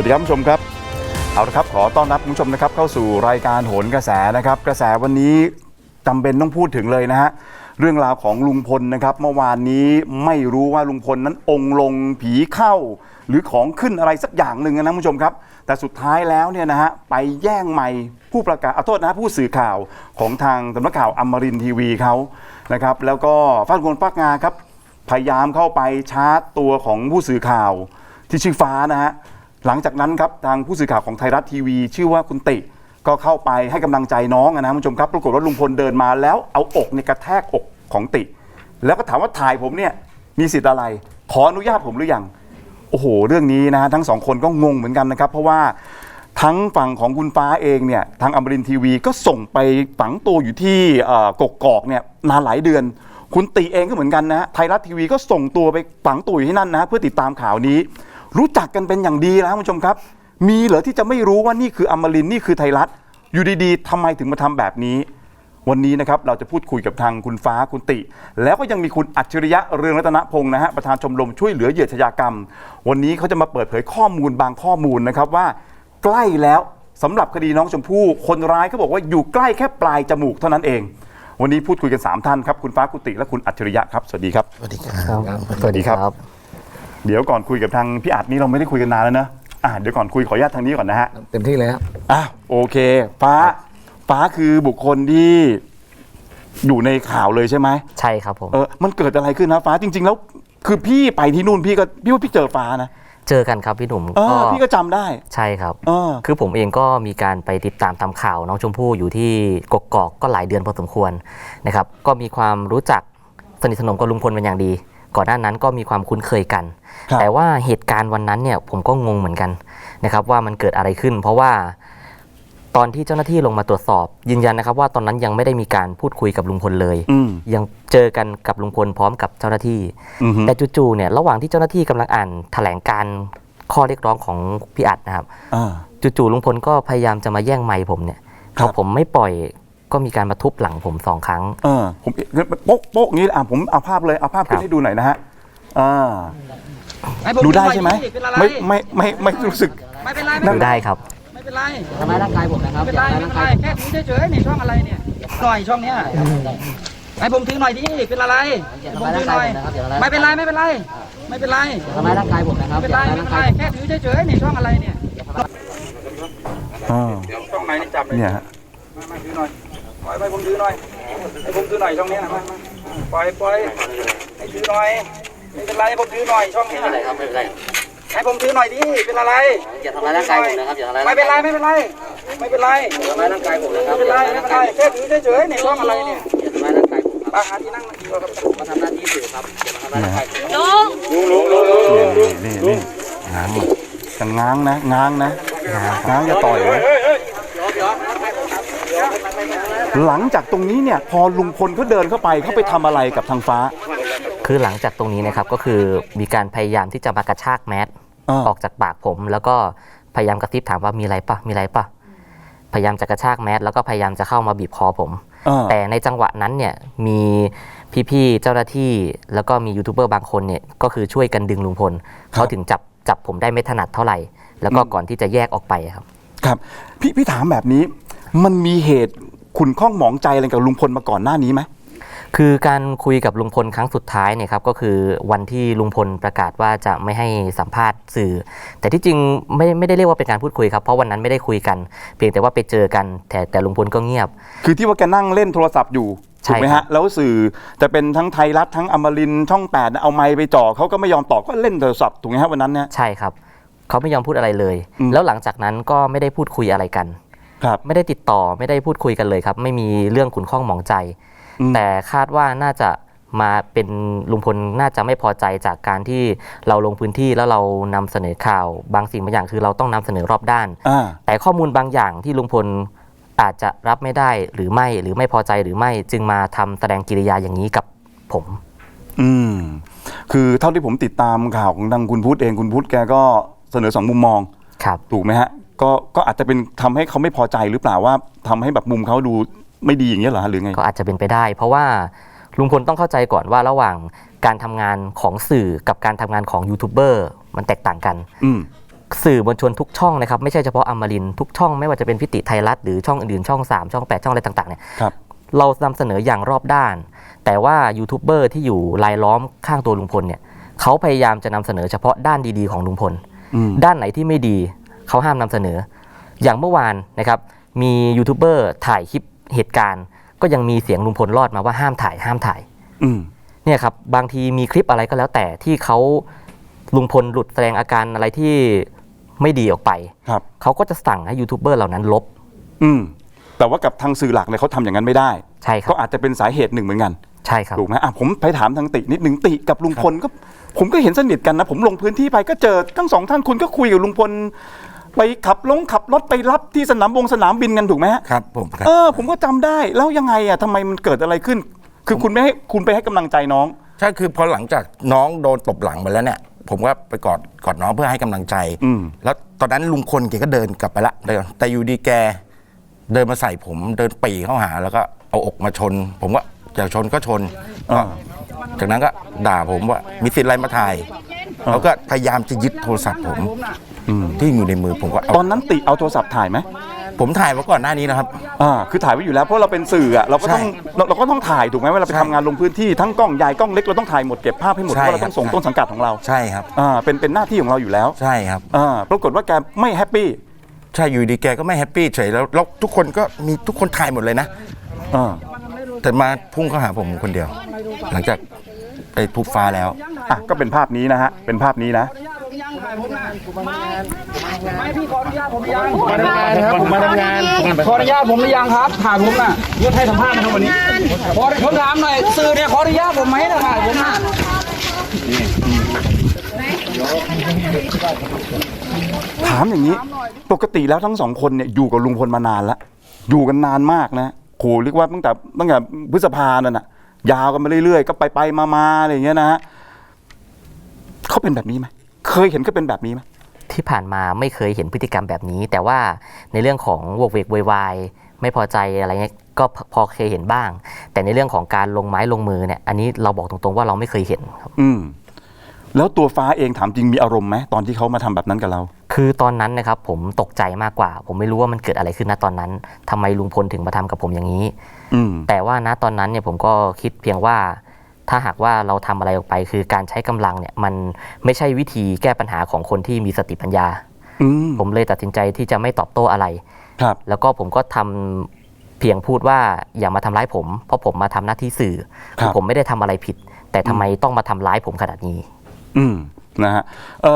วัสดีครับผู้ชมครับ เอาละครับขอต้อนรับคุณผู้ชมนะครับเข้าสู่รายการโหนกระแสนะครับ กระแสวันนี้จำเป็นต้องพูดถึงเลยนะฮะเรื่องราวของลุงพลนะครับ เมื่อวานนี้ไม่รู้ว่าลุงพลนั้นองค์ลงผีเข้า หรือของขึ้นอะไรสักอย่างหนึ่งนะผู้ชมครับ แต่สุดท้ายแล้วเนี่ยนะฮะไปแย่งไมค์ผู้ประกาศเอาโทษนะฮะผู้สื่อข่าวของทางสำนักข่าวอมรินทีวีเขานะครับ แล้วก็ฟาดคนฟากงาครับพยายามเข้าไปชาร์จตัวของผู้สื่อข่าวที่ชื่อฟ้านะฮะ หลังจากนั้นครับทางผู้สื่อข่าวของไทยรัฐทีวี ชื่อว่าคุณติ ก็เข้าไปให้กำลังใจน้องอะนะคุณผู้ชมครับปรากฏว่าลุงพลเดินมาแล้วเอาอกเนี่ยกระแทกอกของติ แล้วก็ถามว่าถ่ายผมเนี่ยมีสิทธิ์อะไร ขออนุญาตผมหรือยังโอ้โห เรื่องนี้นะฮะทั้งสองคนก็งงเหมือนกันนะครับ เพราะว่าทั้งฝั่งของคุณฟ้าเองเนี่ยทางอมรินทีวีก็ส่งไปฝังตัวอยู่ที่เอ่อกกอกเนี่ยนานหลายเดือน คุณตีเองก็เหมือนกันนะฮะไทยรัฐทีวีก็ส่งตัวไปฝังตัวอยู่ที่นั่นนะฮะเพื่อติดตามข่าวนี้ รู้จักกันเป็นอย่างดีแล้วคุณผู้ชมครับ มีเหรอที่จะไม่รู้ว่านี่คืออมรินทร์นี่คือไทยรัฐ อยู่ดีๆทำไมถึงมาทำแบบนี้ วันนี้นะครับเราจะพูดคุยกับทางคุณฟ้าคุณติ แล้วก็ยังมีคุณอัจฉริยะเรืองรัตนพงศ์นะฮะประธานชมรมช่วยเหลือเหยื่ออาชญากรรม วันนี้เขาจะมาเปิดเผยข้อมูลบางข้อมูลนะครับว่า ใกล้แล้วสำหรับคดีน้องชมพู่คนร้ายเขาบอกว่าอยู่ใกล้แค่ปลายจมูกเท่านั้นเอง วันนี้พูดคุยกันสามท่านครับคุณฟ้าคุณติและคุณอัจฉริยะครับสวัสดีครับ สวัสดีครับครับสวัสดีครับ เดี๋ยวก่อนคุยกับทางพี่อัดนี่เราไม่ได้คุยกันนานแล้วนะอะเดี๋ยวก่อนคุยขออนุญาตทางนี้ก่อนนะฮะเต็มที่เลยครับอะโอเค ฟ้าฟ้าคือบุคคลที่อยู่ในข่าวเลยใช่ไหมใช่ครับผม เออมันเกิดอะไรขึ้นนะฟ้าจริง ๆ แล้ว คือพี่ไปที่นู่นพี่ก็พี่ว่าพี่เจอฟ้านะเจอกันครับพี่หนุ่มเออพี่ก็จำได้ใช่ครับเออคือผมเองก็มีการไปติดตามทำข่าวน้องชมพู่อยู่ที่กกอกก็หลายเดือนพอสมควรนะครับ ก็มีความรู้จักสนิทสนมกับลุงพลเป็นอย่างดี ก่อนหน้านั้นก็มีความคุ้นเคยกันครับแต่ว่าเหตุการณ์วันนั้นเนี่ยผมก็งงเหมือนกันนะครับว่ามันเกิดอะไรขึ้น เพราะว่าตอนที่เจ้าหน้าที่ลงมาตรวจสอบ ยืนยันนะครับว่าตอนนั้นยังไม่ได้มีการพูดคุยกับลุงพลเลยอืมยังเจอกันกับลุงพลพร้อมกับเจ้าหน้าที่อืมฮึแต่จู่ๆเนี่ยระหว่างที่เจ้าหน้าที่กำลังอ่านแถลงการณ์ข้อเรียกร้องของพี่อัดนะครับอ่าจู่ๆลุงพลก็พยายามจะมาแย่งไมค์ผมเนี่ยครับพอผมไม่ปล่อย ก็มีการมาทุบหลังผมสองครั้ง เออผมโป๊กโป๊กอย่างนี้อะผมเอาภาพเลยเอาภาพขึ้ครันบให้ดูหน่อยนะฮะอ่าให้ผมดูได้ใช่ไหมเป็นอะไรไม่ไม่ไม่ไม่รู้สึกไม่เป็นไรดูได้ครับ ไม่เป็นไรทำร้ายร่างกายผมนะคไม่รับเป็นไรไม่เป็นไรแค่ถือเฉยๆนี่ช่องอะไรเนี่ยหน่อยช่องเนี้ยให้ผมถือหน่อยดิเป็นอะไรให้ผมถือหน่อยไม่เป็นไรไม่เป็นไร ไม่เป็นไรทำร้ายร่างกายผมนะครับไม่เป็นไรไม่เป็นไรแค่ถือเฉยๆนี่ช่องอะไรเนี่ยอ่าเดี๋ยวช่องไหนนี่จับเลยเนี่ยฮะมามาถือหน่อยป ล่อยให้ผมถือหน่อยให้ผมถือหน่อยช่องเนี้ยนะมามาปล่อยปล่อยให้ถือหน่อยไม่เป็นไรให้ผมถือหน่อยช่องเนี้ยไม่เป็นไรครับไม่เป็นไรให้ผมถือหน่อยดิเป็นอะไรอย่าทำร้ายร่างกายผมนะครับอย่าทำร้ายไม่เป็นไรไม่เป็นไรไม่เป็นไรทำร้ายร่างกายผมนะครัไม่บเป็นไรไม่เป็นไรแค่ถือเฉยๆนี่ช่องอะไรเนี่ยอย่าทำร้ายร่างกายผมครับมาหาที่นั่งดีกว่าครับมาทำหน้าที่สื่อครับอย่ามาทำร้ายร่างกายผมนี่นี่นี่ง้างมาจะง้างนะง้างนะง้างจะต่อยไว้ หลังจากตรงนี้เนี่ยพอลุงพลเขาเดินเข้าไปเขาไปทำอะไรกับทางฟ้า คือหลังจากตรงนี้นะครับก็คือมีการพยายามที่จะมากระชากแมสอ่า ออกจากปากผม แล้วก็พยายามกระซิบถามว่ามีอะไรปะมีอะไรปะพยายามจะกระชากแมสแล้วก็พยายามจะเข้ามาบีบคอผม อ่าแต่ในจังหวะนั้นเนี่ยมีพี่ๆเจ้าหน้าที่แล้วก็มียูทูบเบอร์บางคนเนี่ยก็คือช่วยกันดึงลุงพลเขาถึงจับจับผมได้ไม่ถนัดเท่าไหร่ แล้วก็ก่อนที่จะแยกออกไปครับ ครับพี่พี่ถามแบบนี้ มันมีเหตุขุนข้องหมองใจอะไรกับลุงพลมาก่อนหน้านี้ไหมคือการคุยกับลุงพลครั้งสุดท้ายเนี่ยครับก็คือวันที่ลุงพลประกาศว่าจะไม่ให้สัมภาษณ์สื่อ แต่ที่จริงไม่ไม่ได้เรียกว่าเป็นการพูดคุยครับเพราะวันนั้นไม่ได้คุยกัน เพียงแต่ว่าไปเจอกันแต่แต่ลุงพลก็เงียบ คือที่ว่าแกนั่งเล่นโทรศัพท์อยู่ใช่ถูกไหมครัฮะบแล้วสื่อจะเป็นทั้งไทยรัฐทั้งอมรินทร์ช่องแปดเอาไมค์ไปจ่อเขาก็ไม่ยอมตอบก็เล่นโทรศัพท์ถูกไหมฮะวันนั้นเนี่ยใช่ครับเขาไม่ยอมพูดอะไรเลยอืมแล้วหลังจากนั้นก็ไม่ได้พูดคุยอะไรกัน ครับ ไม่ได้ติดต่อไม่ได้พูดคุยกันเลยครับ ไม่มีเรื่องขุนข้องหมองใจ อืม แต่คาดว่าน่าจะมาเป็นลุงพลน่าจะไม่พอใจจากการที่เราลงพื้นที่แล้วเรานำเสนอข่าว บางสิ่งบางอย่างคือเราต้องนำเสนอรอบด้าน อ่า แต่ข้อมูลบางอย่างที่ลุงพลอาจจะรับไม่ได้หรือไม่หรือไม่พอใจหรือไม่จึงมาทำแสดงกิริยาอย่างนี้กับผม อืม คือเท่าที่ผมติดตามข่าวของทางคุณพุทธเองคุณพุทธแกก็เสนอสองมุมมอง ครับ ถูกไหมฮะ ก็ก็อาจจะเป็นทำให้เขาไม่พอใจหรือเปล่าว่าทำให้แบบมุมเขาดูไม่ดีอย่างเงี้ยเหรอฮะหรือไงก็อาจจะเป็นไปได้ เพราะว่าลุงพลต้องเข้าใจก่อนว่าระหว่างการทำงานของสื่อกับการทำงานของยูทูบเบอร์มันแตกต่างกันอืมสื่อมวลชนทุกช่องนะครับไม่ใช่เฉพาะอมรินทร์ทุกช่องไม่ว่าจะเป็นพิติไทยรัฐหรือช่องอื่นๆช่อง 3 ช่อง 8 ช่องอะไรต่างๆเนี่ยครับเรานำเสนออย่างรอบด้าน แต่ว่ายูทูบเบอร์ที่อยู่รายล้อมข้างตัวลุงพลเนี่ยเขาพยายามจะนำเสนอเฉพาะด้านดีๆของลุงพลอืมด้านไหนที่ไม่ดี เขาห้ามนำเสนอ อย่างเมื่อวานนะครับมียูทูบเบอร์ถ่ายคลิปเหตุการณ์ ก็ยังมีเสียงลุงพลรอดมาว่าห้ามถ่ายห้ามถ่ายอืมเนี่ยครับบางทีมีคลิปอะไรก็แล้วแต่ที่เขาลุงพลหลุดแสดงอาการอะไรที่ไม่ดีออกไปครับเขาก็จะสั่งให้ยูทูบเบอร์เหล่านั้นลบ อืมแต่ว่ากับทางสื่อหลักเนี่ยเขาทำอย่างนั้นไม่ได้ใช่ครัก็บอาจจะเป็นสาเหตุหนึ่งเหมือนกันใช่ครับถูกไหมอะผมไปถามทางตินิดหนึ่งติกับลุงพลก็ผมก็เห็นสนิทกันนะ ผมลงพื้นที่ไปก็เจอทั้งสองท่านคุณก็คุยกับลุงพล ไปขับลงขับรถไปรับที่สนามบงสนามบินกันถูกไหมฮะครับผมครับ เออผมก็จำได้แล้วยังไงอะทำไมมันเกิดอะไรขึ้น คือคุณไม่ให้คุณไปให้กำลังใจน้อง ใช่คือพอหลังจากน้องโดนตบหลังไปแล้วเนี่ย ผมก็ไปกอดกอดน้องเพื่อให้กำลังใจอืมแล้วตอนนั้นลุงพลแกก็เดินกลับไปละเดินแต่อยู่ดีแก เดินมาใส่ผมเดินปรีเข้าหาแล้วก็เอาอกมาชน ผมก็อยากชนก็ชนอ่าจากนั้นก็ด่าผมว่ามีสิทธิ์อะไรมาถ่ายแล้วก็พยายามจะยึดโทรศัพท์ผมอืม ที่อยู่ในมือผมก็เอาตอนนั้นติเอาโทรศัพท์ถ่ายไหมผมถ่ายมาก่อนหน้านี้นะครับ อ่าคือถ่ายไว้อยู่แล้วเพราะเราเป็นสื่ออะเราก็ต้องใช่เราเราก็ต้องถ่ายถูกไหมเวลาไปใช่ทำงานลงพื้นที่ทั้งกล้องใหญ่กล้องเล็กเราต้องถ่ายหมดเก็บภาพให้หมดเพใช่ราะเราต้องส่งครับ ต้นสังกัดของเราใช่ครับ อ่าเป็นเป็นหน้าที่ของเราอยู่แล้วใช่ครับ อ่าปรากฏว่าแกไม่แฮปปี้ใช่อยู่ดีแกก็ไม่แฮปปี้เฉยแล้วแล้วทุกคนก็มีทุกคนถ่ายหมดเลยนะ อ่าแต่มาพุ่งเข้าหาผมคนเดียว หลังจากไปทุบฟ้าแล้ว อะก็เป็นภาพนี้นะฮะเป็นภาพนี้นะ ไม่พี่ขออนุญาตผมหรือยังมาทำงานครับผมมาทำงานขออนุญาตผมหรือยังครับถ่ายผมน่ะยศให้สัมภาษณ์นะครับวันนี้ขอผมถามหน่อยสื่อเนี่ยขออนุญาตผมไหมนะถ่ายผมน่ะถามอย่างนี้ ปกติแล้วทั้งสองคนเนี่ยอยู่กับลุงพลมานานแล้วอยู่กันนานมากนะโหเรียกว่าตั้งแต่ตั้งแต่พฤษภานั่นน่ะ ยาวกันมาเรื่อยๆ ก็ไปไปมามาอะไรอย่างเงี้ยนะฮะเขาเป็นแบบนี้ไหม เคยเห็นก็เป็นแบบนี้ไหมที่ผ่านมาไม่เคยเห็นพฤติกรรมแบบนี้ แต่ว่าในเรื่องของโวกเวกโวยวายไม่พอใจอะไรเงี้ยก็พพอเคยเห็นบ้าง แต่ในเรื่องของการลงไม้ลงมือเนี่ยอันนี้เราบอกตรงๆว่าเราไม่เคยเห็นครับ อืมแล้วตัวฟ้าเองถามจริงมีอารมณ์ไหมตอนที่เขามาทำแบบนั้นกับเรา คือตอนนั้นนะครับผมตกใจมากกว่า ผมไม่รู้ว่ามันเกิดอะไรขึ้นณตอนนั้นทำไมลุงพลถึงมาทำกับผมอย่างนี้อืมแต่ว่าณตอนนั้นเนี่ยผมก็คิดเพียงว่า ถ้าหากว่าเราทำอะไรออกไป คือการใช้กำลังเนี่ยมันไม่ใช่วิธีแก้ปัญหาของคนที่มีสติปัญญาอืมผมเลยตัดสินใจที่จะไม่ตอบโต้อะไร ครับ แล้วก็ผมก็ทำเพียงพูดว่าอย่ามาทำร้ายผม เพราะผมมาทำหน้าที่สื่อครับผมไม่ได้ทำอะไรผิด แต่ทำไมต้องมาทำร้ายผมขนาดนี้ อืมนะฮะเอ่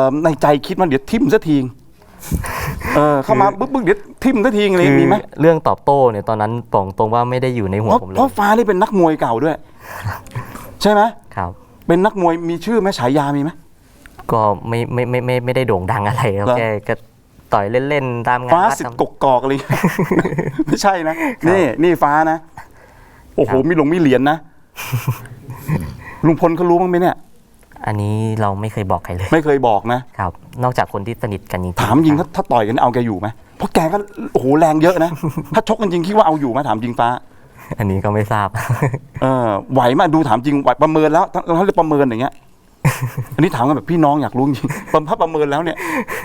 อในใจคิดว่าเดี๋ยวทิมซะทีงเออเข้ามาบึ๊บบึ๊บเดี๋ยวทิมซะทีงอะไรมีไหมเรื่องตอบโต้เนี่ยตอนนั้นบอกตรงว่าไม่ได้อยู่ในหัวเพราะผมเลเพราะยฟ้านี่เป็นนักมวยเก่าด้วย ใช่ไหมครับ เป็นนักมวยมีชื่อไหมฉายามีไหม ก็ไม่ไม่ไม่ไม่ไม่ได้โด่งดังอะไรครับเหรอ แค่ก็ต่อยเล่นๆตามงานฟ้าวัดสิทตามธิ์กกกอกอะไรไม่ใช่นะ นี่นี่ฟ้านะ โอ้โหครับมีหลงมีเหรียญนะ ลุงพลเขารู้บ้างไหมเนี่ย อันนี้เราไม่เคยบอกใครเลยไม่เคยบอกนะ ครับ นอกจากคนที่สนิทกันจริงๆถามจริงคถ้าบถ้าต่อยกันเอาแกอยู่ไหมเพราะแกก็โอ้โหแรงเยอะนะ ถ้าชกกันจริงคิดว่าเอาอยู่ไหมถามจริงฟ้า อันนี้ก็ไม่ทราบ เออไหวไหมาดูถามจริงไหวประเมินแล้วถ้าถ้าเรียกประเมินอย่างเงี้ย อันนี้ถามกันแบบพี่น้องอยากรู้จริงๆถ้าประเมินแล้วเนี่ย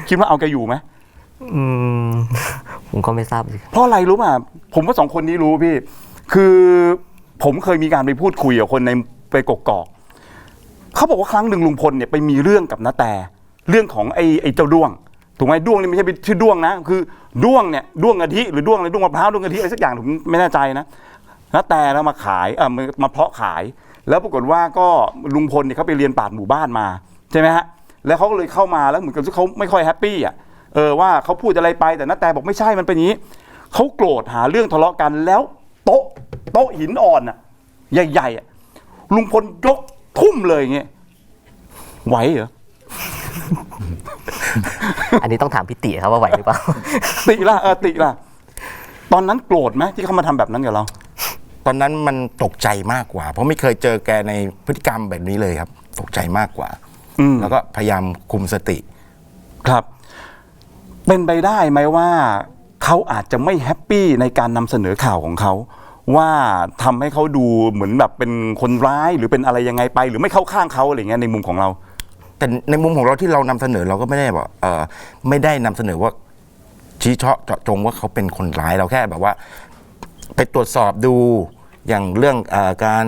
คิดว่าเอาแกอยู่ไหมอืม ผมก็ไม่ทราบสิเพราะอะไรรู้ป่ะผมว่าสองคนนี้รู้พี่ คือผมเคยมีการไปพูดคุยกับคนในไปกกอกเขาบอกว่าครั้งหนึ่งลุงพลเนี่ยไปมีเรื่องกับน้าแต่เรื่องของไอ้ไอ้เจ้าด้วง ถูกไหมด้วงนี่ไม่ใช่เป็นชื่อด้วงนะ คือด้วงเนี่ยด้วงกะทิหรือด้วงอะไรด้วงมะพร้าวด้วงกะทิอะไรสักอย่างผมไม่แน่ใจนะ น้าแต่แล้วมาขายเออมามาเพาะขาย แล้วปรากฏว่าก็ลุงพลเนี่ยเขาไปเรียนปราดหมู่บ้านมาใช่ไหมฮะแล้วเขาก็เลยเข้ามาแล้วเหมือนกับเขาไม่ค่อยแฮปปี้อะเออว่าเขาพูดอะไรไปแต่น้าแต่บอกไม่ใช่มันเป็นอย่างนี้เขาโกรธหาเรื่องทะเลาะกันแล้วโต๊ะโต๊ะหินอ่อนอะ ใหญ่ๆอะลุงพลยกทุ่มเลยอย่างเงี้ยไหวเหรออันนี้ต้องถามพี่ติครับว่าไหวหรือเปล่า ติล่ะเออติล่ะ ตอนนั้นโกรธไหมที่เขามาทำแบบนั้นกับเราต อนนั้นมันตกใจมากกว่า เพราะไม่เคยเจอแกในพฤติกรรมแบบนี้เลยครับ ตกใจมากกว่า อืม แล้วก็พยายามคุมสติ ครับ เป็นไปได้ไหมว่าเขาอาจจะไม่แฮปปี้ในการนำเสนอข่าวของเขา ว่าทำให้เขาดูเหมือนแบบเป็นคนร้ายหรือเป็นอะไรยังไงไป หรือไม่เข้าข้างเขาอะไรเงี้ยในมุมของเรา แต่ในมุมของเราที่เรานำเสนอเราก็ไม่ได้บอกเออไม่ได้นำเสนอว่าชี้เฉาะเจาะจงว่าเขาเป็นคนร้ายเราแค่แบบว่า ไปตรวจสอบดู อย่างเรื่องเออการ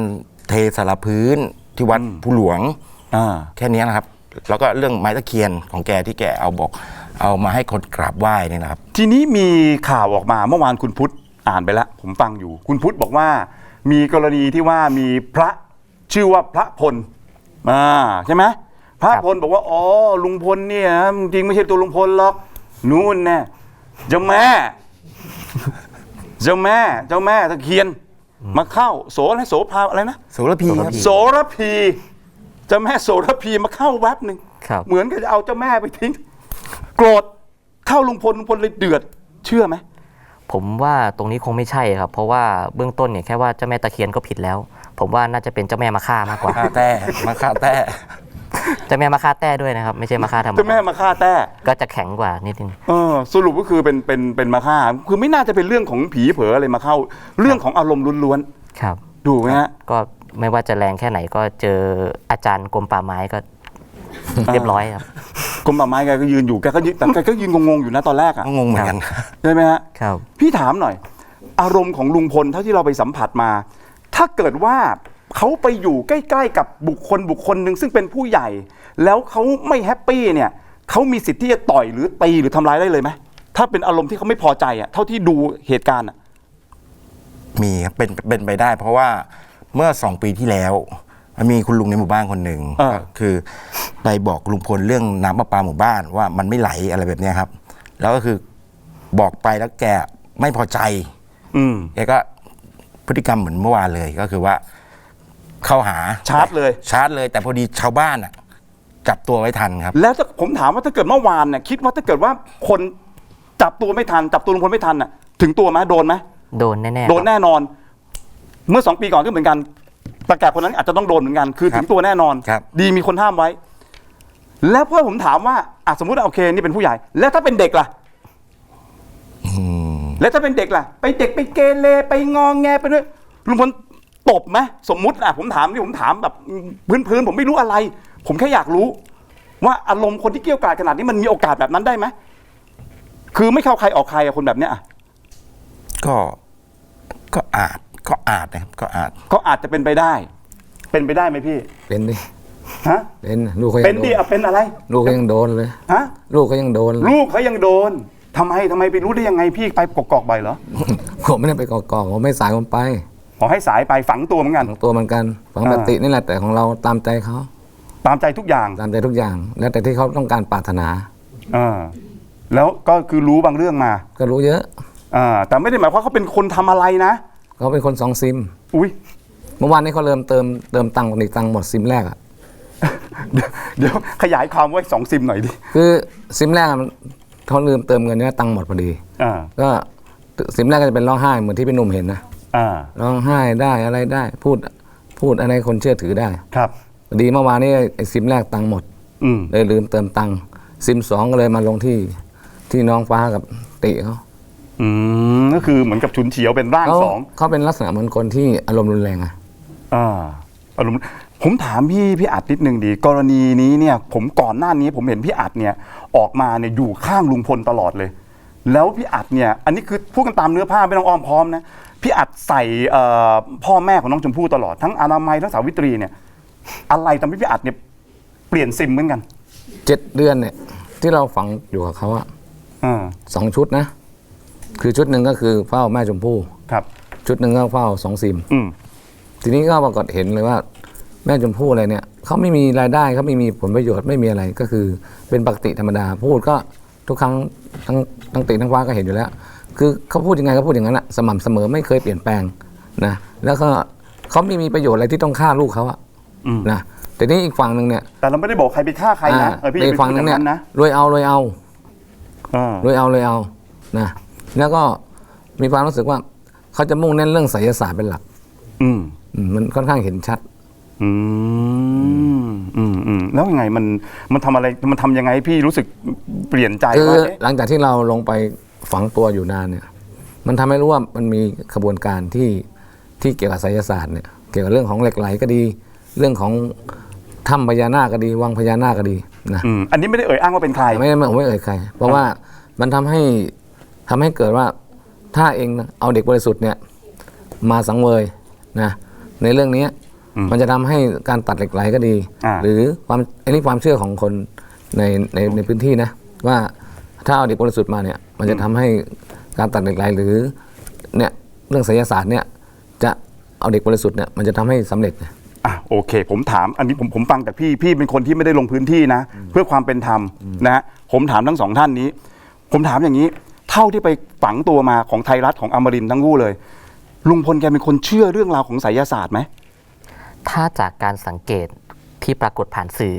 เทสารพื้นที่วัดผู้หลวงอ่าแค่นี้นะครับ แล้วก็เรื่องไม้ตะเคียนของแกที่แกเอาบอก เอามาให้คนกราบไหว้เนี่ยนะครับ ทีนี้มีข่าวออกมาเมื่อวานคุณพุทธอ่านไปแล้ว ผมฟังอยู่ คุณพุทธบอกว่า มีกรณีที่ว่ามีพระชื่อว่าพระพลอ่าใช่ไหมพระพลบอกว่าอ๋อลุงพลเนี่ยนะจริงๆไม่ใช่ตัวลุงพลหรอกนู่นแน่เจ้าแม่ เจ้าแม่เจ้าแม่ตะเคียน มาเข้าโสอะไรโสภาอะไรนะโสระพีครับโสระพีเจ้าแม่โสระพีมาเข้าแวบหนึ่งครับเหมือนกับจะเอาเจ้าแม่ไปทิ้ง โกรธเข้าลุงพลลุงพลเลยเดือด เชื่อไหมผมว่าตรงนี้คงไม่ใช่ครับ เพราะว่าเบื้องต้นเนี่ยแค่ว่าเจ้าแม่ตะเคียนก็ผิดแล้ว ผมว่าน่าจะเป็นเจ้าแม่มาฆ่ามากกว่าฆ่าแต้มาฆ่าแต้ เจ้าแม่มาฆ่าแต้ด้วยนะครับ ไม่ใช่มาฆ่าธรรมเจ้าแม่ดามาฆ่าแต้ ก็จะแข็งกว่านิดนึงเออสรุปก็คือเป็นเป็นเป็นมาฆ่า คือไม่น่าจะเป็นเรื่องของผีเผลออะไรมาเข้า เรื่องของอารมณ์ล้วนครับ ๆดูไหมฮะ ก็ไม่ว่าจะแรงแค่ไหนก็เจออาจารย์กรมป่าไม้ก็ เรียบร้อยครับ กรมป่าไม้แกก็ยืนอยู่แกก็ยืนแต่แกก็ยืนงงๆอยู่นะตอนแรกอะก็งงเหมือนกัน ใช่ไหมฮะ ครับ พี่ถามหน่อย อารมณ์ของลุงพลเท่าที่เราไปสัมผัสมา ถ้าเกิดว่า เขาไปอยู่ใกล้ๆกับบุคคลบุคคลหนึ่งซึ่งเป็นผู้ใหญ่ แล้วเขาไม่แฮปปี้เนี่ยเขามีสิทธิ์ที่จะต่อยหรือตีหรือทำร้ายได้เลยไหมถ้าเป็นอารมณ์ที่เขาไม่พอใจอะเท่าที่ดูเหตุการณ์อะมีครับเป็นเป็นไปได้ เพราะว่าเมื่อสองปีที่แล้วมันมีคุณลุงในหมู่บ้านคนหนึ่งเออ คือไปบอกลุงพลเรื่องน้ำประปาหมู่บ้านว่ามันไม่ไหลอะไรแบบเนี้ยครับ แล้วก็คือบอกไปแล้วแกไม่พอใจ อืม แกก็พฤติกรรมเหมือนเมื่อวานเลยก็คือว่า เข้าหาชาร์จเลย ชาร์จเลย แต่พอดีชาวบ้านอะจับตัวไว้ทันครับ แล้วถ้าผมถามว่าถ้าเกิดเมื่อวานเนี่ยคิดว่าถ้าเกิดว่าคนจับตัวไม่ทัน จับตัวลุงพลไม่ทันอะ ถึงตัวไหมโดนไหมโดนแน่ๆโดนครับแน่นอน เมื่อสองปีก่อนก็เหมือนกันตะแกรบคนนั้นอาจจะต้องโดนเหมือนกัน คือครับถึงตัวแน่นอนครับดีมีคนห้ามไว้ แล้วพอผมถามว่าอะสมมติว่าโอเค นี่เป็นผู้ใหญ่ แล้วถ้าเป็นเด็กล่ะอืมแล้วถ้าเป็นเด็กล่ะ ไปเด็กไปเกเรไปงองแงไปด้วยลุงพล ตบไหมสมมุติอะผมถามนี่ผมถามแบบพื้นพื้นๆผมไม่รู้อะไร ผมแค่อยากรู้ ว่าอารมณ์คนที่เกรี้ยวกราดขนาดนี้มันมีโอกาสแบบนั้นได้ไหมคือไม่เข้าใครออกใครอะคนแบบเนี้ยอะก็ก็อาจก็อาจนะครับก็อาจก็อาจจะเป็นไปได้ เป็นไปได้ไหมพี่เป็นดิฮะเป็นลูกเขายัเป็นงโดดินอะเป็นอะไรลูกเขายังโดนเลย ฮะลูกเขายังโดนเลยลูกเขายังโดนทำไมทำไมไปรู้ได้ยังไงพี่ไปกกอกบ่อยเหรอ ผมไม่ได้ไปกอกๆผมไม่สายผมไป ขอให้สายไปฝังตัวเหมือนกัน ของตัวเหมือนกันของอ่าปกตินี่แหละแต่ของเราตามใจเขาตามใจทุกอย่างตามใจทุกอย่าง แล้วแต่ที่เขาต้องการปรารถนาอ่าแล้วก็คือรู้บางเรื่องมาก็รู้เยอะอ่าแต่ไม่ได้หมายความว่าเขาเป็นคนทำอะไรนะ เขาเป็นคนสองซิม อุ้ย เมื่อวานนี้เขาเริ่มเติมเติมตังค์ในตังค์หมดซิมแรกอะเดี๋ยวเดี๋ยวขยายความไว้สองซิมหน่อยดิ คือซิมแรกอะมันเขาลืมเติมเงินเนี่ยตังค์หมดพอดี อ่า ก็ซิมแรกก็จะเป็นร้องไห้เหมือนที่พี่หนุ่มเห็นนะ อ่าร้องไห้ได้อะไรได้ พูดพูดอะไรคนเชื่อถือได้ครับพอดีเมื่อวานนี้ไอ้ซิมแรกตังค์หมดอืมเลยลืมเติมตังค์ซิมสองก็เลยมาลงที่ที่น้องฟ้ากับติเขาอืมก็คือเหมือนกับฉุนเฉียวเป็นร่างเขาสองเขาเป็นลักษณะเหมือนคนที่อารมณ์รุนแรงอะอ่าอารมณ์ผมถามพี่พี่อัดนิดนึงดี กรณีนี้เนี่ย ผมก่อนหน้านี้ผมเห็นพี่อัดเนี่ยออกมาเนี่ยอยู่ข้างลุงพลตลอดเลย แล้วพี่อัดเนี่ย อันนี้คือพูดกันตามเนื้อผ้าไม่ต้องอ้อมค้อมนะ พี่อัดใส่เอ่อพ่อแม่ของน้องชมพู่ตลอดทั้งอนามัยทั้งสาวิตรีเนี่ย อะไรทำให้พี่อัดเนี่ยเปลี่ยนซิมเหมือนกันเจ็ดเดือนเนี่ยที่เราฝังอยู่กับเขาอะอ่าสองชุดนะ คือชุดหนึ่งก็คือเฝ้าแม่ชมพู่ ครับ ชุดหนึ่งก็เฝ้าสองซิม อืมทีนี้ก็ปรากฏเห็นเลยว่า แม่ชมพู่อะไรเนี่ยเขาไม่มีรายได้เขาไม่มีผลประโยชน์ไม่มีอะไรก็คือเป็นปกติธรรมดาพูดก็ทุกครั้งทั้งทั้งติทั้งฟ้าก็เห็นอยู่แล้ว คือเขาพูดยังไงก็พูดอย่างนั้นอะสม่ำเสมอไม่เคยเปลี่ยนแปลงนะแล้วก็เขาไม่มีประโยชน์อะไรที่ต้องฆ่าลูกเขาอะอืมนะแต่นี่อีกฝั่งหนึ่งเนี่ยแต่เราไม่ได้บอกใครไปฆ่าใครนะเออพี่แต่อีกฝั่งหนึ่งเนี่ยอาไปพูดแบบนะรวยเอารวยเอาอ่ารวยเอารวยเอานะแล้วก็มีความรู้สึกว่าเขาจะมุ่งเน้นเรื่องไสยศาสตร์เป็นหลัก อืมอืมมันค่อนข้างเห็นชัด อืมอืมอืมแล้วยังไงมันมันทำอะไรมันทำยังไงให้พี่รู้สึกเปลี่ยนใจคือว่าเอ๊ะหลังจากที่เราลงไป ฝังตัวอยู่นานเนี่ยมันทำให้รู้ว่ามันมีขบวนการที่ที่เกี่ยวกับไสยศาสตร์เนี่ยเกี่ยวกับเรื่องของเหล็กไหลก็ดี เรื่องของธถ้ำพญานาคก็ดี วังพญานาคก็ดีนะอืมอันนี้ไม่ได้เอ่ยอ้างว่าเป็นใครไม่ไม่ผมไม่เอ่ยใคร เพราะว่ามันทำให้ทำให้เกิดว่าถ้าเองเอาเด็กบริสุทธิ์เนี่ยมาสังเวยนะในเรื่องเนี้ยอืมมันจะทำให้การตัดเหล็กไหลก็ดีอ่าหรือความอันนี้ความเชื่อของคนในในในพื้นที่นะว่าถ้าเอาเด็กบริสุทธิ์มาเนี่ย มันจะทำให้การตัดเหล็กไหลหรือเนี่ยเรื่องไสยศาสตร์เนี่ยจะเอาเด็กบริสุทธิ์เนี่ยมันจะทำให้สำเร็จนะอะโอเค ผมถามอันนี้ผมผมฟังจากพี่พี่เป็นคนที่ไม่ได้ลงพื้นที่นะ เพื่อความเป็นธรรมนะฮะผมถามทั้งสองท่านนี้ ผมถามอย่างนี้ เท่าที่ไปฝังตัวมาของไทยรัฐของอมรินทร์ทั้งคู่เลย ลุงพลแกเป็นคนเชื่อเรื่องราวของไสยศาสตร์ไหมถ้าจากการสังเกตที่ปรากฏผ่านสื่อ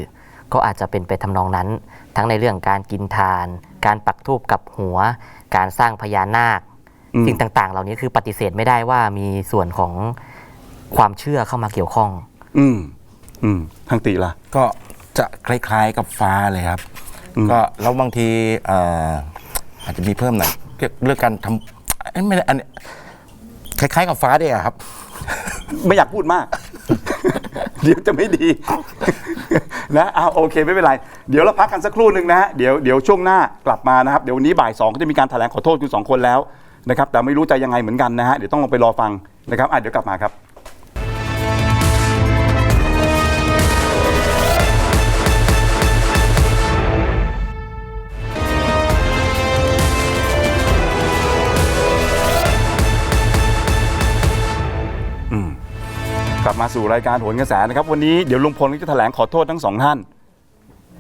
ก็อาจจะเป็นไปทำนองนั้น ทั้งในเรื่องการกินทาน การปักธูปกับหัว การสร้างพญานาค อืม สิ่งต่าง ๆ เหล่านี้คือปฏิเสธไม่ได้ว่ามีส่วนของความเชื่อเข้ามาเกี่ยวข้อง อืม อืมทางติล่ะ ก็จะคล้ายๆกับฟ้าเลยครับ อืม ก็แล้วบางทีเอ่ออาจจะมีเพิ่มหน่อยเกี่ยวเรื่องการทำเอ้ยไม่ได้อันนี้คล้ายๆกับฟ้าด้วยอะครับ ไม่อยากพูดมาก เดี๋ยวจะไม่ดี นะเอาโอเคไม่เป็นไร เดี๋ยวเราพักกันสักครู่หนึ่งนะฮะเดี๋ยวเดี๋ยวช่วงหน้ากลับมานะครับ เดี๋ยววันนี้บ่ายสองก็จะมีการแถลงขอโทษคุณสองคนแล้วนะครับ แต่ไม่รู้จะยังไงเหมือนกันนะฮะเดี๋ยวต้องลองไปรอฟังนะครับอะเดี๋ยวกลับมาครับ กลับมาสู่รายการโหนกระแสนะครับ วันนี้เดี๋ยวลุงพลก็จะแถลงขอโทษทั้งสองท่าน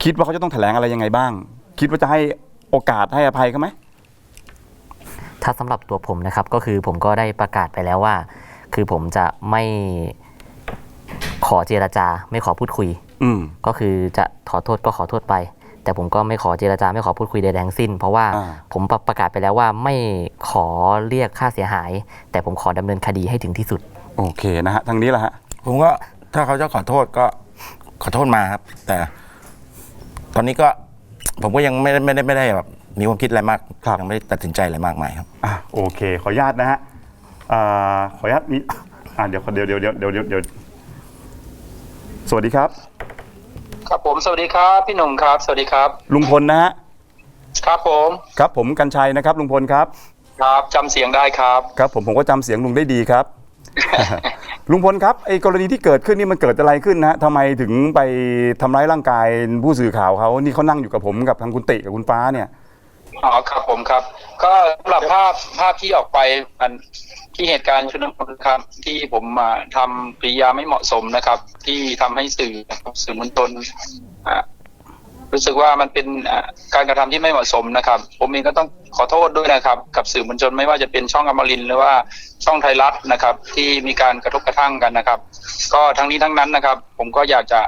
คิดว่าเขาจะต้องแถลงอะไรยังไงบ้าง คิดว่าจะให้โอกาสให้อภัยเขาไหมถ้าสำหรับตัวผมนะครับก็คือผมก็ได้ประกาศไปแล้วว่า คือผมจะไม่ขอเจรจา ไม่ขอพูดคุย อืม ก็คือจะขอโทษก็ขอโทษไป แต่ผมก็ไม่ขอเจรจาไม่ขอพูดคุยใดๆทั้งสิ้น เพราะว่าอ่า ผมประประกาศไปแล้วว่าไม่ขอเรียกค่าเสียหาย แต่ผมขอดำเนินคดีให้ถึงที่สุด โอเคนะฮะทางนี้แหละฮะผมก็ถ้าเขาจะขอโทษก็ขอโทษมาครับ แต่ตอนนี้ก็ผมก็ยังไม่ได้ไม่ได้ไม่ได้แบบมีความคิดอะไรมากครับยังไม่ได้ตัดสินใจอะไรมากมายครับอะโอเค ขออนุญาตนะฮะอ่าขออนุญาตมีอ่าเดี๋ยวเดี๋ยวเดี๋ยวเดี๋ยวเดี๋ยวเดี๋ยวเดี๋ยวสวัสดีครับ ครับผมสวัสดีครับ พี่หนุ่มครับ สวัสดีครับ ลุงพลนะฮะครับผม ครับผมกัญชัยนะครับ ลุงพลครับ ครับจำเสียงได้ครับ ครับผมผมก็จำเสียงลุงได้ดีครับ ลุงพลครับไอ้กรณีที่เกิดขึ้นนี่มันเกิดอะไรขึ้นนะฮะทำไมถึงไปทำร้ายร่างกายผู้สื่อข่าวเขานี่เขานั่งอยู่กับผมกับทางคุณติกับคุณฟ้าเนี่ย อ๋อครับผมครับ ก็สำหรับภาพภาพที่ออกไปอันที่เหตุการณ์ชุลมุนครับ ที่ผมมาทำปริยาไม่เหมาะสมนะครับ ที่ทำให้สื่อนะครับสื่อมวลชนอ่า รู้สึกว่ามันเป็นการกระทำที่ไม่เหมาะสมนะครับ ผมเองก็ต้องขอโทษด้วยนะครับ กับสื่อมวลชนไม่ว่าจะเป็นช่องอมรินหรือว่าช่องไทยรัฐนะครับ ที่มีการกระทบกระทั่งกันนะครับ ก็ทั้งนี้ทั้งนั้นนะครับ ผมก็อยากจะ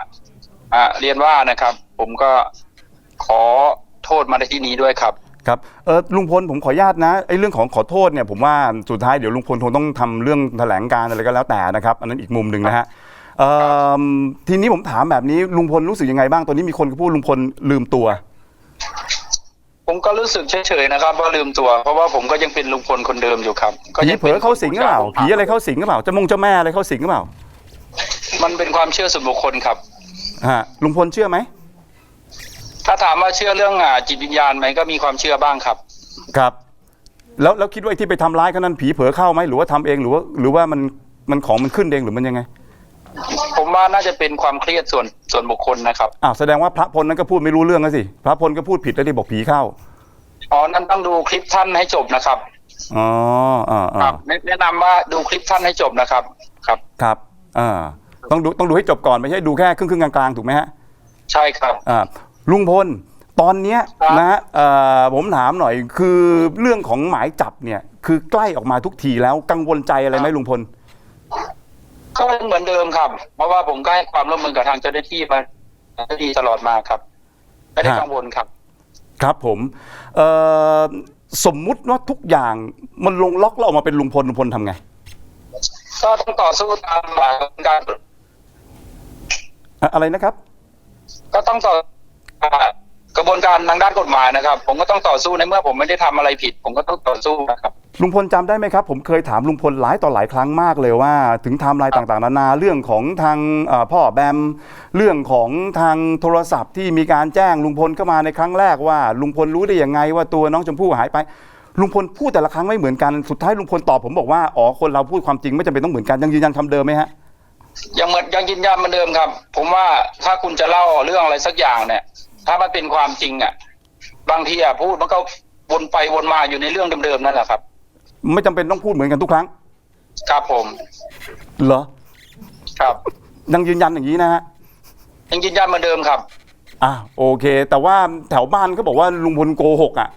เรียนว่านะครับ ผมก็ขอโทษมาในที่นี้ด้วยครับครับเออลุงพลผมขออนุญาตนะไอ้เรื่องของขอโทษเนี่ยผมว่าสุดท้ายเดี๋ยวลุงพลคงต้องทำเรื่องแถลงการอะไรก็แล้วแต่นะครับ อันนั้นอีกมุมหนึ่งนะฮะ เอ่อทีนี้ผมถามแบบนี้ลุงพลรู้สึกยังไงบ้างตอนนี้มีคนก็พูดลุงพลลืมตัว ผมก็รู้สึกเฉยๆนะครับว่าลืมตัว เพราะว่าผมก็ยังเป็นลุงพลคนเดิมอยู่ครับ ก็ผียังเผลอเข้าสิงหรือเปล่าผีอะไรเข้าสิงหรือเปล่าเจ้ามงเจ้าแม่อะไรเข้าสิงหรือเปล่ามันเป็นความเชื่อส่วนบุคคลครับ ฮะลุงพลเชื่อไหมถ้าถามว่าเชื่อเรื่องอ่าจิตวิญญาณไหมก็มีความเชื่อบ้างครับ ครับ แล้วแล้วคิดว่าไอ้ที่ไปทำร้ายเขานั้นผีเผลอเข้าไหมหรือว่าทำเองหรือว่าหรือว่ามันมันของมันขึ้นเองหรือมันยังไง ผมว่าน่าจะเป็นความเครียดส่วนส่วนบุคคลนะครับอ้าวแสดงว่าพระพลนั้นก็พูดไม่รู้เรื่องแล้วสิพระพลก็พูดผิดแล้วที่บอกผีเข้าอ๋อนั้นต้องดูคลิปท่านให้จบนะครับอ๋ออ่าครัอ่าบแนะแนะนำว่าดูคลิปท่านให้จบนะครับ ครับครับอ่าต้องดูต้องดูให้จบก่อนไม่ใช่ดูแค่ครึ่งครึ่งๆกลางๆถูกไหมฮะใช่ครับอ่าลุงพลตอนเนี้ยครับนะฮะเอ่อผมถามหน่อยคือเรื่องของหมายจับเนี่ย คือใกล้ออกมาทุกทีแล้วกังวลใจอะไรไหมลุงพล ก็เหมือนเดิมครับ เพราะว่าผมก็ให้ความร่วมมือกับทางเจ้าหน้าที่มาดีตลอดมาครับไม่ได้ฮะกังวลครับ ครับผมเอ่อสมมุติว่าทุกอย่างมันลงล็อกแล้วออกมาเป็นลุงพลลุงพลทำไง ก็ต้องต่อสู้ตามหลักการอะอะไรนะครับ ก็ต้องต่ออ่ากระบวนการทางด้านกฎหมายนะครับ ผมก็ต้องต่อสู้ในเมื่อผมไม่ได้ทำอะไรผิด ผมก็ต้องต่อสู้นะครับ ลุงพลจำได้ไหมครับ ผมเคยถามลุงพลหลายต่อหลายครั้งมากเลยว่า ถึงไทม์ไลน์ต่างๆ นานาเรื่องของทางเอ่อพ่อแบมเรื่องของทางโทรศัพท์ที่มีการแจ้งลุงพลเข้ามาในครั้งแรกว่า ลุงพลรู้ได้ยังไงว่าตัวน้องชมพู่หายไป ลุงพลพูดแต่ละครั้งไม่เหมือนกันสุดท้ายลุงพลตอบผมบอกว่าอ๋อคนเราพูดความจริงไม่จำเป็นต้องเหมือนกันยังยืนยันคำเดิมไหมฮะ ยังเหมือนยังยืนยันเหมือนเดิมครับ ผมว่าถ้าคุณจะเล่าเรื่องอะไรสักอย่างเนี่ย ถ้ามันเป็นความจริงอะ บางทีอะพูดมันก็วนไปวนมาอยู่ในเรื่องเดิมๆนั่นแหละครับ ไม่จำเป็นต้องพูดเหมือนกันทุกครั้ง ครับผม เหรอ ครับยังยืนยันอย่างนี้นะฮะ ยังยืนยันเหมือนเดิมครับ อะโอเค แต่ว่าแถวบ้านเขาบอกว่าลุงพลโกหกอะ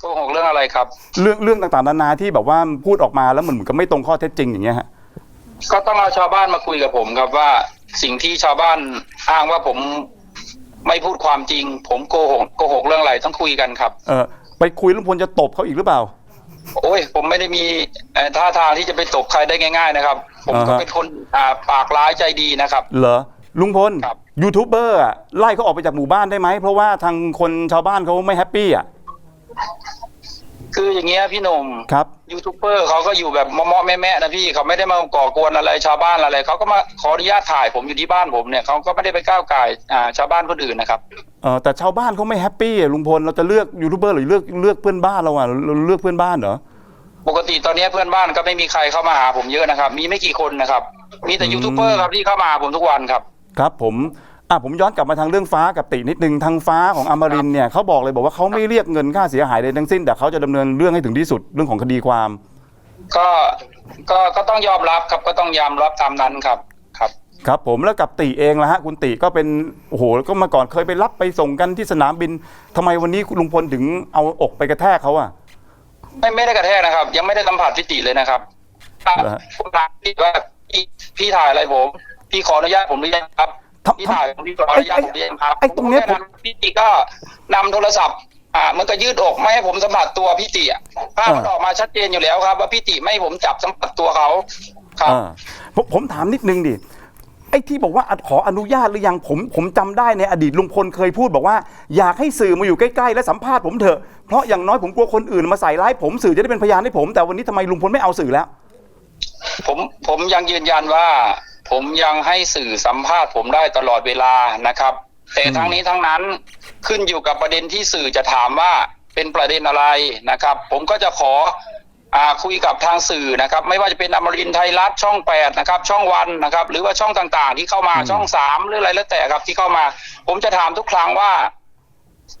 โกหกเรื่องอะไรครับ เรื่องเรื่องต่างๆนานาที่แบบว่าพูดออกมาแล้วมันเหมือนกับไม่ตรงข้อเท็จจริงอย่างเงี้ยฮะ ก็ต้องเอาชาวบ้านมาคุยกับผมครับว่าสิ่งที่ชาวบ้านอ้างว่าผมไม่พูดความจริง ผมโกหกโกหกเรื่องอะไรต้องคุยกันครับ เออไปคุยลุงพลจะตบเขาอีกหรือเปล่า โอ้ย ผมไม่ได้มีเอ่อท่าทางที่จะไปตบใครได้ง่าย ๆ นะครับ ผมก็อ่าฮะเป็นคนอ่าปากร้ายใจดีนะครับ เหรอลุงพลครับยูทูบเบอร์อะไล่เขาออกไปจากหมู่บ้านได้ไหม เพราะว่าทางคนชาวบ้านเขาไม่แฮปปี้อะ คืออย่างเงี้ยพี่หนุ่มครับยูทูบเบอร์เขาก็อยู่แบบเมาะๆแม่ๆนะพี่เขาไม่ได้มาก่อกวนอะไรชาวบ้านอะไรเขาก็มาขออนุญาตถ่ายผมอยู่ที่บ้านผมเนี่ยเขาก็ไม่ได้ไปก้าวไก่ายอ่าชาวบ้านคนอื่นนะครับเออแต่ชาวบ้านเขาไม่แฮปปี้อะลุงพลเราจะเลือกยูทูบเบอร์หรือเลือกเลือกเพื่อนบ้านเราอะเราเลือกเพื่อนบ้านเหรอปกติตอนนี้เพื่อนบ้านก็ไม่มีใครเข้ามาหาผมเยอะนะครับ มีไม่กี่คนนะครับ มีแต่อืมยูทูบเบอร์ครับที่เข้ามาหาผมทุกวันครับ ครับผมอะ ผมย้อนกลับมาทางเรื่องฟ้ากับตินิดนึงทางฟ้าของอมรินทร์เนี่ยเขาบอกเลยบอกว่าเขาไม่เรียกเงินค่าเสียหายใดทั้งสิ้นแต่เขาจะดำเนินเรื่องให้ถึงที่สุดเรื่องของคดีความ ก็ก็ก็ต้องยอมรับครับก็ต้องยอมรับตามนั้นครับครับ ครับผมแล้วกับติเองละฮะคุณติก็เป็นโอ้โหก็มาก่อนเคยไปรับไปส่งกันที่สนามบินทำไมวันนี้ลุงพลถึงเอาอกไปกระแทกเขาอะไม่ไม่ได้กระแทกนะครับ ยังไม่ได้สัมผัสพิติเลยนะครับอะเหรอฮะ ผมถามพี่ว่าพี่พี่ถ่ายอะไรผม พี่ขออนุญาตผมหรือยังครับ ทำพี่ถ่ายผมพี่ขออนุญาตผมหรือยังครับไอ้ตรงเนี้ยผมก็แค่นั้นพี่ติก็นำโทรศัพท์ อ่า มันก็ยืดอกไม่ให้ผมสัมผัสตัวพี่ติอะภาพมันออกมาชัดเจนอยู่แล้วครับ ว่าพี่ติไม่ให้ผมจับสัมผัสตัวเขาครับ อ่าผมผมถามนิดนึงดิไอ้ที่บอกว่าขออนุญาตหรือยังผมผมจำได้ในอดีตลุงพลเคยพูดบอกว่าอยากให้สื่อมาอยู่ใกล้ๆและสัมภาษณ์ผมเถอะเพราะอย่างน้อยผมกลัวคนอื่นมาใส่ร้ายผมสื่อจะได้เป็นพยานให้ผมแต่วันนี้ทำไมลุงพลไม่เอาสื่อแล้ว ผมผมยังยืนยันว่า ผมยังให้สื่อสัมภาษณ์ผมได้ตลอดเวลานะครับ แต่ทั้งนี้ทั้งนั้นขึ้นอยู่กับประเด็นที่สื่อจะถามว่าเป็นประเด็นอะไรนะครับ ผมก็จะขออ่าคุยกับทางสื่อนะครับ ไม่ว่าจะเป็นอมรินทร์ไทยรัฐช่องแปดนะครับ ช่องวันนะครับ หรือว่าช่องต่างๆ ที่เข้ามาอืมช่องสามหรืออะไรแล้วแต่ครับที่เข้ามา ผมจะถามทุกครั้งว่า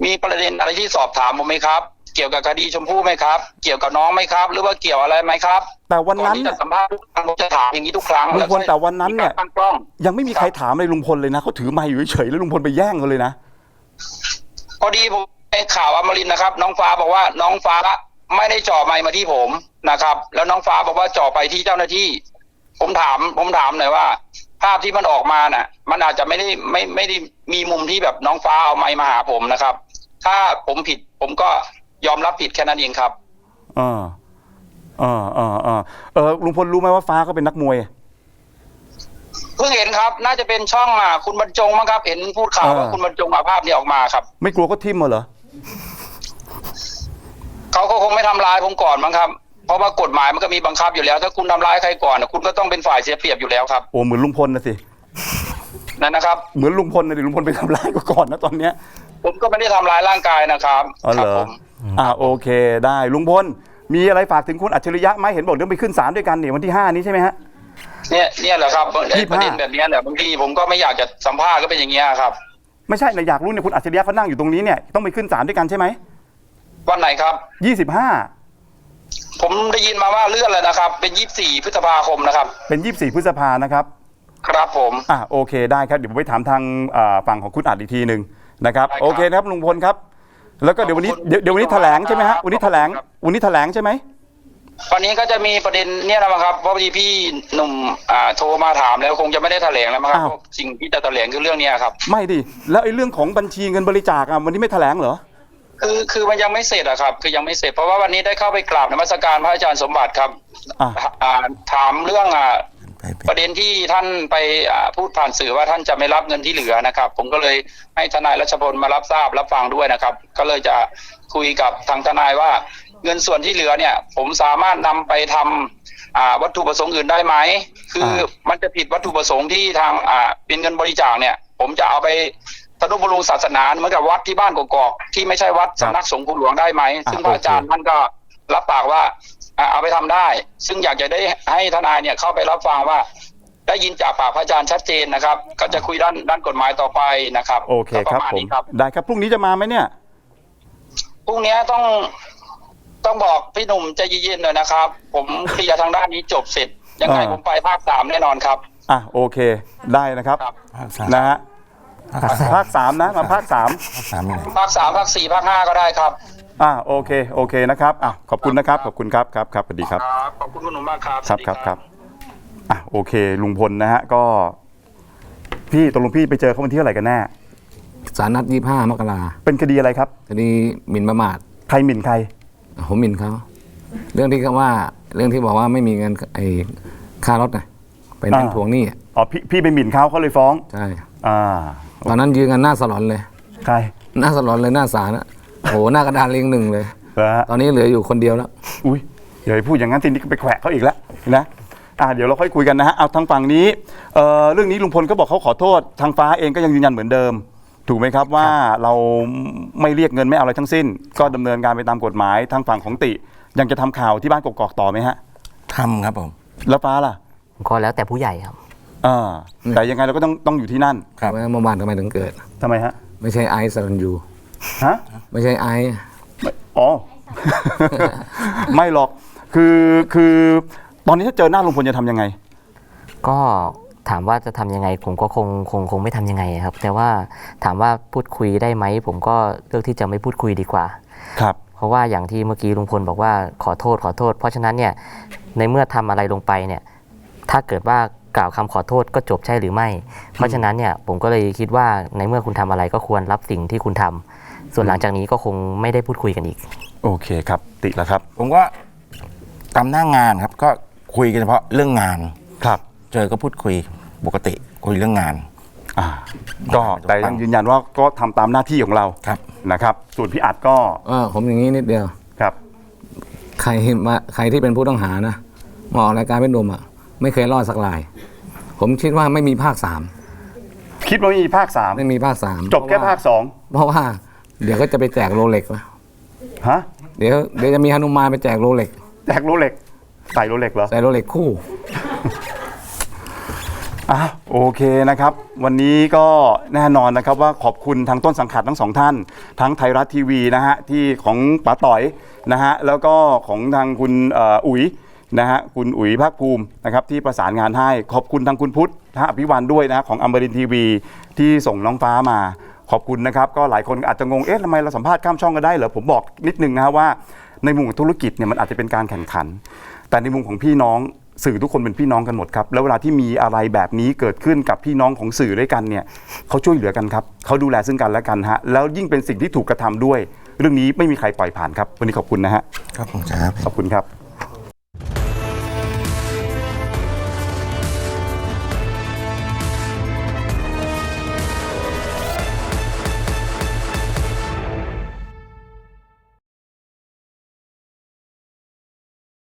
มีประเด็นอะไรที่สอบถามผมไหมครับ เกี่ยวกับคดีชมพู่ไหมครับ เกี่ยวกับน้องไหมครับ หรือว่าเกี่ยวอะไรไหมครับแต่วันก่อนนั้นที่เนี่จะยสัมภาษณ์ทุกครั้งผมจะถามอย่างนี้ทุกครั้งลุงพลก็แต่วันนั้นเนี่ย มีการตั้งกล้อง ยังไม่มีใครถามเลยลุงพลเลยนะเขาถือไม้อยู่เฉยๆแล้วลุงพลไปแย่งเขาเลยนะ พอดีผมในข่าวอมรินทร์นะครับ น้องฟ้าบอกว่าน้องฟ้าไม่ได้จ่อไมค์มาที่ผมนะครับ แล้วน้องฟ้าบอกว่าจ่อไปที่เจ้าหน้าที่ ผมถามผมถามหน่อยว่า ภาพที่มันออกมาน่ะ มันอาจจะไม่ได้ไม่ไม่ได้มีมุมที่แบบน้องฟ้าเอาไมค์มาหาผมนะครับ ถ้าผมผิดผมก็ ยอมรับผิดแค่นั้นเองครับเออเออเออเออเออลุงพลรู้ไหมว่าฟ้าเขาเป็นนักมวย เพิ่งเห็นครับ น่าจะเป็นช่องอะคุณบรรจงมั้งครับ เห็นพูดข่าวว่าเออคุณบรรจงเอาภาพนี้ออกมาครับ ไม่กลัวก็ทิ่มมาเหรอ เขาก็คงไม่ทำร้ายผมก่อนมั้งครับ เพราะว่ากฎหมายมันก็มีบังคับอยู่แล้ว ถ้าคุณทำร้ายใครก่อนน่ะคุณก็ต้องเป็นฝ่ายเสียเปรียบอยู่แล้วครับ โอ้เหมือนลุงพลนะสิ นั่นนะครับ เหมือนลุงพลนะดิลุงพลไปทำร้ายก็ก่อนนะตอนเนี้ย ผมก็ไม่ได้ทำร้ายร่างกายนะครับอ๋อคเหรัรอผม อ่าโอเคได้ลุงพลมีอะไรฝากถึงคุณอัจฉริยะไหมเห็นบอกเดี๋ยวไปขึ้นศาลด้วยกันเนี่ยวันที่ห้านี้ใช่ไหมฮะ เนี่ยเนี่ยแหละครับไอ้ยี่สิบประห้าเด็นแบบเนี้ยแหละบางทีผมก็ไม่อยากจะสัมภาษณ์ก็เป็นอย่างเงี้ยครับ ไม่ใช่นะอยากรู้เนี่ยคุณอัจฉริยะเขานั่งอยู่ตรงนี้เนี่ยต้องไปขึ้นศาลด้วยกันใช่ไหมวันไหนครับ ยี่สิบห้าผมได้ยินมาว่าเลื่อนแล้วนะครับ เป็นยี่สี่พฤษภาคมนะครับ เป็นยี่สี่พฤษภานะครับครับผม อะโอเคได้ครับเดี๋ยวผมไปถามทางอ่าฝั่งของคุณอัดอีกทีหนึ่งนะครับได้ครับ โอเคนะครับลุงพลครับ แล้วก็เดี๋ยววันนี้ขอบคุณเดี๋ยวเดี๋ยววันนี้แถลงใช่ไหมฮะวันนี้แถลงครับวันนี้แถลงใช่ไหมวันนี้ก็จะมีประเด็นเนี่ยนะมั้งครับเพราะพอดีพี่หนุ่มอ่าโทรมาถามแล้วคงจะไม่ได้แถลงแล้วมั้งครับอ้าวเพราะสิ่งที่จะแถลงคือเรื่องเนี้ยครับ ไม่ดิแล้วไอ้เรื่องของบัญชีเงินบริจาคอะวันนี้ไม่แถลงเหรอ คือคือมันยังไม่เสร็จอะครับคือยังไม่เสร็จเพราะว่าวันนี้ได้เข้าไปกราบนมัสการพระอาจารย์สมบัติครับอะอ่าถามเรื่องอ่าไประเด็นที่ท่านไปพูดผ่านสื่อว่าท่านจะไม่รับเงินที่เหลือนะครับ ผมก็เลยให้ทนายรัชพลมารับทราบรับฟังด้วยนะครับ ก็เลยจะคุยกับทางทนายว่าเงินส่วนที่เหลือเนี่ย ผมสามารถนำไปทำอ่าวัตถุประสงค์อื่นได้ไหม คือมันจะผิดวัตถุประสงค์ที่ทางเป็นเงินบริจาคเนี่ย ผมจะเอาไปทนุบำรุงศาสนาเหมือนกับวัดที่บ้านกอกๆที่ไม่ใช่วัดสำนักสงฆ์ภูหลวงได้ไหม ซึ่งพระอาจารย์ท่านก็รับปากว่า เอาไปทำได้ ซึ่งอยากจะได้ให้ทนายเนี่ยเข้าไปรับฟังว่า ได้ยินจากปากพระอาจารย์ชัดเจนนะครับ ก็จะคุยด้านด้านกฎหมายต่อไปนะครับโอเคก็ปครับระมาณผมนี้ครับได้ครับพรุ่งนี้จะมาไหมเนี่ยพรุ่งนี้ต้องต้องบอกพี่หนุ่มใจเย็นๆหน่อยนะครับ ผมเคลียร์ทางด้านนี้จบเสร็จ ยังไงอ่าผมไปภาคสามแน่นอนครับ อะโอเค ได้นะครับครับนะฮะภาคสามนะมาภาคสามสามยังไงภาคสามภาคสี่ภาคห้าก็ได้ครับ อะโอเคโอเคนะครับอะขอบคุณนะครับขอบคุณครับครับครับสวัสดีครับขอบคุณคุณหนุ่มมากครับครับสวัสดีครับครับอะโอเค ลุงพลนะฮะก็ พี่ตกลงพี่ไปเจอเขาวันที่เท่าไหร่กันแน่สารนัดยี่ห้ามกราเป็นคดีอะไรครับคดีหมิ่นประมาทใครหมิ่นใครผมหมิ่นเขาเรื่องที่เขาว่าเรื่องที่บอกว่าไม่มีเงินไอ้ค่ารถนะไปนั่งอ่าทวงหนี้อะอ๋อพี่พี่ไปหมิ่นเขาเขาเลยฟ้องใช่อ่าตอนนั้นยืนกันหน้าสลอนเลย ใครหน้าสลอนเลยหน้าศาลอะ โหหน้ากระดานเรียงหนึ่งเลยเหรอฮะตอนนี้เหลืออยู่คนเดียวแล้ว อุ้ยเดี๋ยวไปพูดอย่างนั้นทีนี้ก็ไปแขวะเขาอีกแล้วนะอ่าเดี๋ยวเราค่อยคุยกันนะฮะเอาทางฝั่งนี้เอ่อเรื่องนี้ลุงพลก็บอกเขาขอโทษ ทางฟ้าเองก็ยังยืนยันเหมือนเดิม ถูกไหมครับว่าเราไม่เรียกเงินไม่เอาอะไรทั้งสิ้น ก็ดำเนินการไปตามกฎหมายทางฝั่งของติ ยังจะทำข่าวที่บ้านกอกๆต่อไหมฮะ ทำครับผม แล้วฟ้าล่ะก็แล้วแต่ผู้ใหญ่ครับ อ่าแต่ยังไงเราก็ต้องต้องอยู่ที่นั่นครับ ว่าเมื่อวานทำไมถึงเกิด ทำไมฮะ ไม่ใช่ไอซ์สรันยู ฮะไม่ใช่ไอซ์ไม่อ๋อ ไม่หรอก คือคือตอนนี้ถ้าเจอหน้าลุงพลจะทำยังไง ก็ถามว่าจะทำยังไง ผมก็คงคงคงไม่ทำยังไงครับ แต่ว่าถามว่าพูดคุยได้ไหม ผมก็เลือกที่จะไม่พูดคุยดีกว่า ครับ เพราะว่าอย่างที่เมื่อกี้ลุงพลบอกว่าขอโทษขอโทษ เพราะฉะนั้นเนี่ยในเมื่อทำอะไรลงไปเนี่ยถ้าเกิดว่ากล่าวคำขอโทษก็จบใช่หรือไม่ เพราะฉะนั้นเนี่ยผมก็เลยคิดว่าในเมื่อคุณทำอะไรก็ควรรับสิ่งที่คุณทำ ส่วนหลังจากนี้ก็คงไม่ได้พูดคุยกันอีก โอเคครับ ติแล้วครับ ผมก็ตามหน้างานครับ ก็คุยกันเฉพาะเรื่องงาน ครับ เจอก็พูดคุยปกติคุยเรื่องงาน อ่าก็แต่ยังยืนยันว่าก็ทำตามหน้าที่ของเราครับ นะครับ ส่วนพี่อัดก็เออผมอย่างนี้นิดเดียว ครับ ใครมาใครที่เป็นผู้ต้องหานะมาออกรายการเป็นหนุ่มอะ ไม่เคยรอดสักราย ผมคิดว่าไม่มีภาคสามคิดว่ามีภาคสามไม่มีภาคสามจบแค่ภาคสองเพราะว่า เดี๋ยวก็จะไปแจกโรเล็กนะฮะเดี๋ยวเดี๋ยวจะมีฮนุมานไปแจกโรเล็กแจกโรเล็กใส่โรเล็กเหรอใส่โรเล็กคู่อะโอเคนะครับ วันนี้ก็แน่นอนนะครับว่าขอบคุณทางต้นสังกัดทั้งสองท่าน ทั้งไทยรัฐทีวีนะฮะที่ของป๋าต่อยนะฮะแล้วก็ของทางคุณเอ่ออุ๋ยนะฮะคุณอุ๋ยภาคภูมินะครับที่ประสานงานให้ขอบคุณทางคุณพุทธอภิวันด้วยนะฮะของอมรินทีวีที่ส่งน้องฟ้ามา ขอบคุณนะครับ ก็หลายคนอาจจะงงเอ๊ะทำไมเราสัมภาษณ์ข้ามช่องกันได้เหรอผมบอกนิดนึงนะฮะว่า ในมุมของธุรกิจเนี่ยมันอาจจะเป็นการแข่งขัน แต่ในมุมของพี่น้องสื่อทุกคนเป็นพี่น้องกันหมดครับ แล้วเวลาที่มีอะไรแบบนี้เกิดขึ้นกับพี่น้องของสื่อด้วยกันเนี่ยเขาช่วยเหลือกันครับเขาดูแลซึ่งกันและกันฮะแล้วยิ่งเป็นสิ่งที่ถูกกระทำด้วย เรื่องนี้ไม่มีใครปล่อยผ่านครับ วันนี้ขอบคุณนะฮะครับผมครับขอบคุณครับ